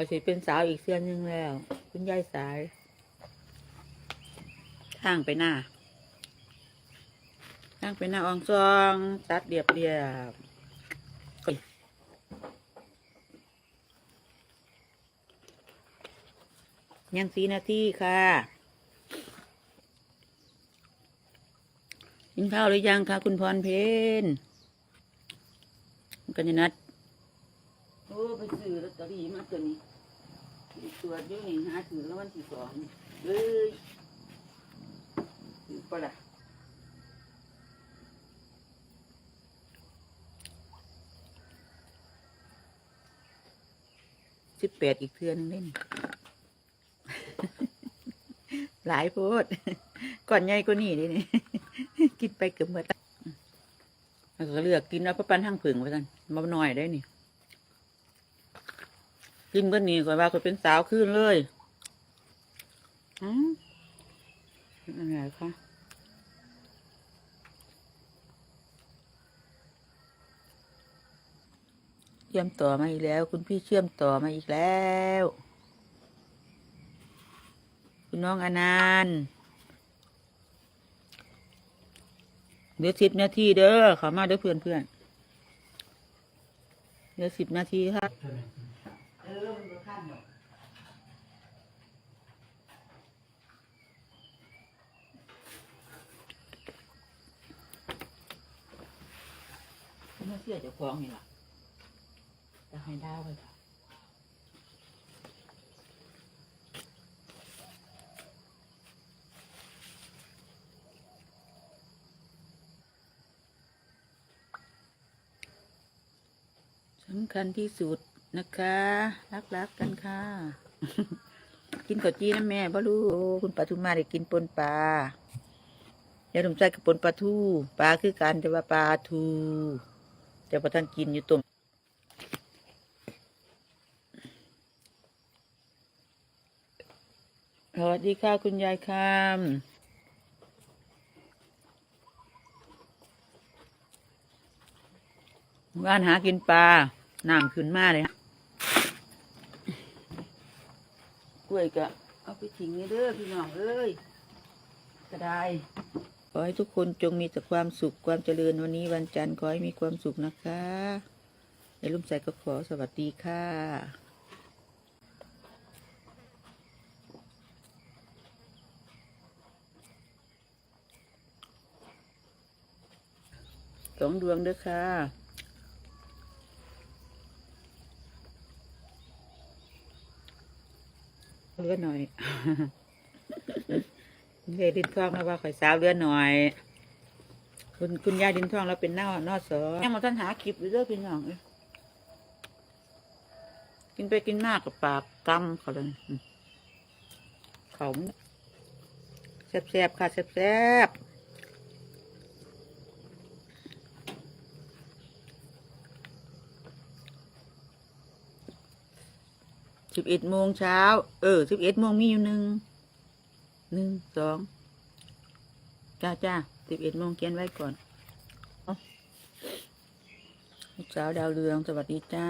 อยสิเป็นสาวอีกเส้นหนึ่งแล้ว คุณยายสายทางไปหน้าทางไปหน้าอองซอง ตัดเรียบเรียบเอ้ยยังสีนาทีค่ะกินข้าวหรือยังคะคุณพรเพนกัญญนัทโอ้ ไปซื้อลอตเตอรี่มาตัวนี้ตร วจอยู่นี่หาถือแล้ววันที่สองเลยถือปะล่ะสิบแปดอีกเทือนงเล่น หลายโพดก่อนใหญ่กว่านี่ดินี่ กินไปเกือบหมดแล้วก็เลือกกินเอาพระปันทั้งผึ่งไปกันมาหน่อยได้นี่ กินก็นี่ก่อนว่าก็เป็นสาวขึ้นเลยอืมอะไรคะเชื่อมต่อมาอีกแล้ว คุณพี่เชื่อมต่อมาอีกแล้ว คุณน้องอนันต์เหลือสิบนาทีเด้อขอมาเด้อเพื่อนเพื่อนๆเหลือสิบนาทีครับเออมันบ่ขั้นหรอก เมื่อเสียจะคล้าของนี่ล่ะจะให้ดาวไปค่ะสำคัญที่สุดนะคะ รักรักๆกันค่ะ กินข้าวจีนะแม่บ่รู้คุณปลาทุมมาได้กินปนปลาเดี๋ยวผมใส่กับปนปลาทูปลาคือกันแต่ว่าปลาทู แต่พอท่านกินอยู่ต้มสวัสดีค่ะ คุณยายคำว่านหากินปลา น้ำขึ้นมาเลยฮะกล้วยก็เอาไปทิ้งนี่เด้อพี่น้องเอ้ยก็ได้ อให้ทุกคนจงมีแต่ความสุขความเจริญวันนี้วันจันทร์ขอให้มีความสุขนะคะในลุ่มใส่ก็ขอสวัสดีค่ะสองดวงเด้อค่ะ เลือหน่อย เยดินทองแล้วว่าข่อยสาวเลือดหน่อย คุณคุณยายดินทองเราเป็นหน้านอสอยังมาท่านหาคลิปอยู่เด้อพี่น้องกินไปกินมากกับปากกำเขาเลยอืมเขาแซ่บๆค่ะแซ่บๆสิบเอ็ดโมงเช้า เออสิบเอ็ดโมงมีอยู่หนึ่ง หนึ่งสองจ้าจ้าสิบเอ็ดโมงเขียนไว้ก่อนสาวดาวเรือง สวัสดีจ้า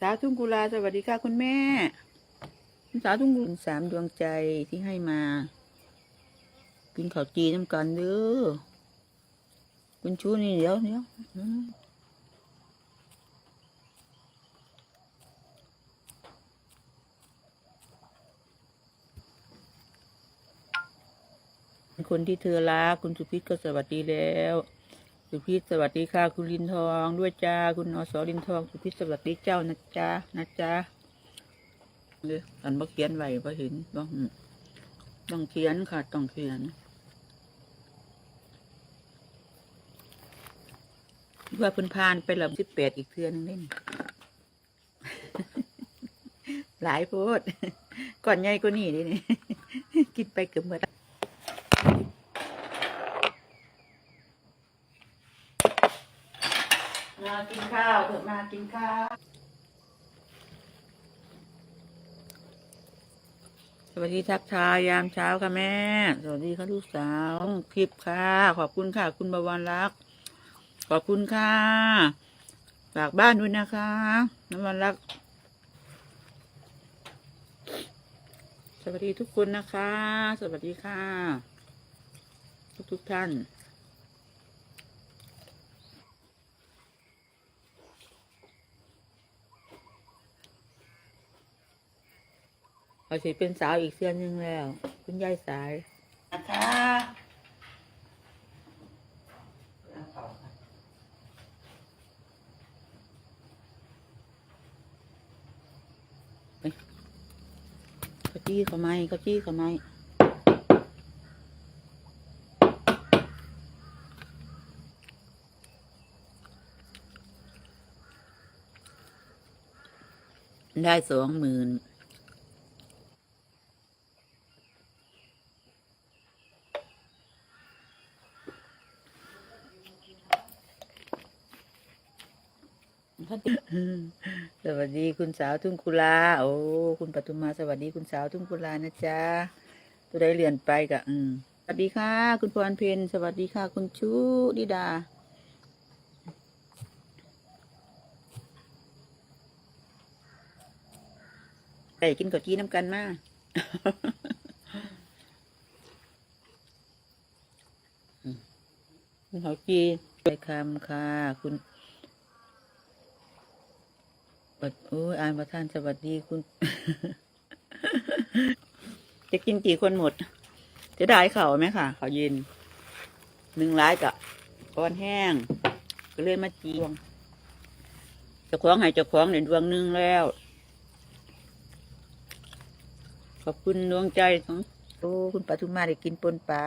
สาวทุ่งกุลา สวัสดีค่ะคุณแม่ สาวทุ่งกุลสามดวงใจที่ให้มา กินข้าวจีน้ำกันเด้อ คุณชูนี่เดี๋ยวเดี๋ยวคนที่เธอรักคุณสุพิษก็สวัสดีแล้ว สุพิษสวัสดีค่ะ คุณลินทองด้วยจ้า คุณนอสอลินทอง สุพิษสวัสดีเจ้านะจ้านะจ้าเลยอันบ่เขียนไว้บ่เห็นบ่อืมต้องเขียนค่ะ ต้องเขียน ว่าพิ่นพานไปล้วสิบแปดอีกเทือนงเล่หลายโพดก่อนใหญ่กว่านี่นี่กินไปเกือบหมดแล้วมากินข้าวเถอะมากินข้าวสวัสดีทักทายยามเช้าค่ะแม่ สวัสดีค่ะลูกสาวคลิปค่ะ ขอบคุณค่ะ คุณบวรรักษ์ ขอบคุณค่ะ ฝากบ้านด้วยนะคะ น้ำวันรัก สวัสดีทุกคนนะคะ สวัสดีค่ะ ทุกทุกท่านเขาสิเป็นสาวอีกเสื้อหนึงแล้ว คุณยายสายนะคะเขาจี้เขา ไมเขาจี้ก็ไม่ได้สองหมื่น สวัสดีคุณสาวทุ่งกุลา โอ้ คุณปทุมมาสวัสดีคุณสาวทุ่งกุลานะจ๊ะ ตัวได้เรียนไปกะอืมสวัสดีค่ะ คุณพรเพนสวัสดีค่ะ คุณชูดิดาไปกินกับกี้น้ำกันมาอืมคุณเขาจีไปคำค่ะ คุณ ปัดโอ้ยอ่านประธานสวัสดีคุณ จะกินกี่คนหมด จะได้เขาไหมค่ะ เขาเย็นหนึ่งร้ายกับก้อนแห้ง ก็เลยมาจีวงจะคล้องให้เจะคล้องในดวงหนึงแล้ว ขอบคุณดวงใจของโอ้คุณปทุมมาได้กินปนปลา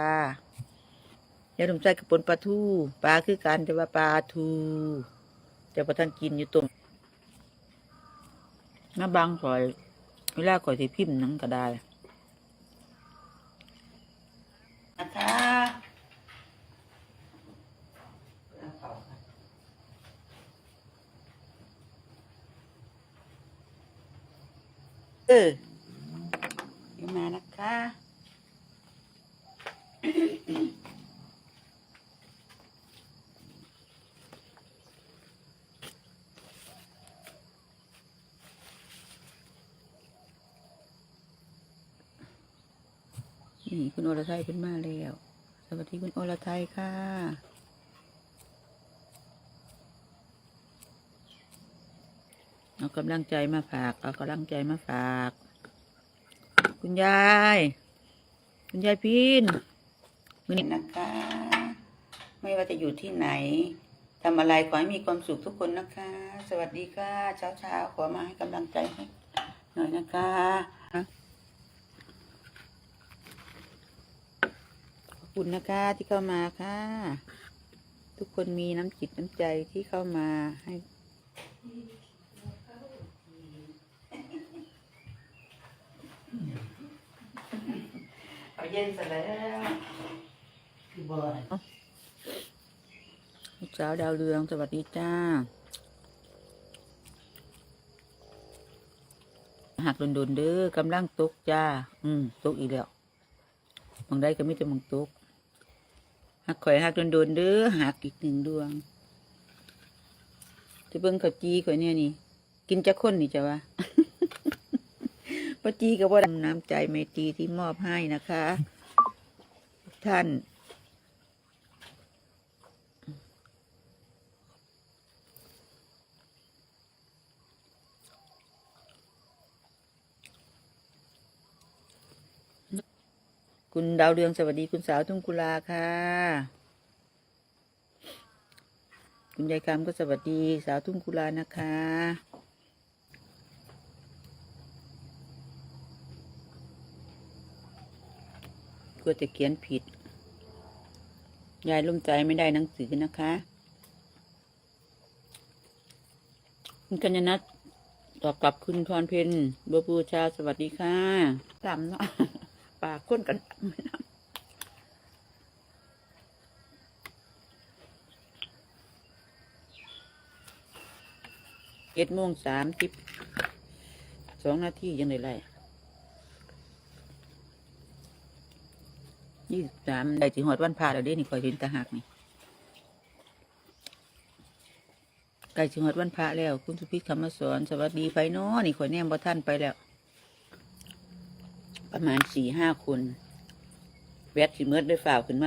อย่าดมใจกับปนปลาทูปลาคือกันแต่ว่าปลาทูแต่พอท่านกินอยู่ตรง น้าบางข่อยเวลาข่อยสิพิมพ์หนังก็ได้นะคะเออมานะคะ นี่คุณอรไทยขึ้นมาแล้ว สวัสดีคุณอรไทยค่ะ เอากำลังใจมาฝาก เอากำลังใจมาฝาก คุณยาย คุณยายพินมือนี้นะคะ ไม่ว่าจะอยู่ที่ไหนทำอะไรขอให้มีความสุขทุกคนนะคะ สวัสดีค่ะ เช้าเช้าขอมาให้กำลังใจให้หน่อยนะคะ ขอบ คุณนะคะที่เข้ามาค่ะ ทุกคนมีน้ำจิตน้ำใจที่เข้ามาให้เอาเย็นเสร็จแล้วลูกสาวดาวเรืองสวัสดีจ้า หักโดนๆเด้อกำลังตกจ้า อืมตกอีกแล้วมองได้ก็ไม่จะมองตก หักข่อยหักโดนๆเด้อหักอีกหนึ่งดวงจะเบิ่งข้าวจีข่อยเนี่ยนี่ กินจะข้นนี่จะวะป้าจีก็ว่าน้ำใจเมตีที่มอบให้นะคะ ท่าน คุณดาวเรืองสวัสดีคุณสาวทุ่งกุลาค่ะ คุณยายคำก็สวัสดีสาวทุ่งกุลานะคะกลัวจะเขียนผิด ยายลุ่มใจไม่ได้หนังสือนะคะ คุณกัญญนัทตอบกลับคุณพรเพนบัวบูชาสวัสดีค่ะตามเนาะาก้นกันไม่น้ำเจ็ดโมงสามสิบสองนาทียังไงไรยี่สิบสามได้ถึงหอดวันพาเราได้นี่คอยเป็นตาหักนี่ไก่ถึงหอดวันพระแล้ว คุณสุพิษคำมาสอน สวัสดีไปเนาะนี่คอยแนมบ่ท่านไปแล้ว ประมาณสี่ห้าคน แวดสีเมิดด้วยฝ่าวขึ้นมา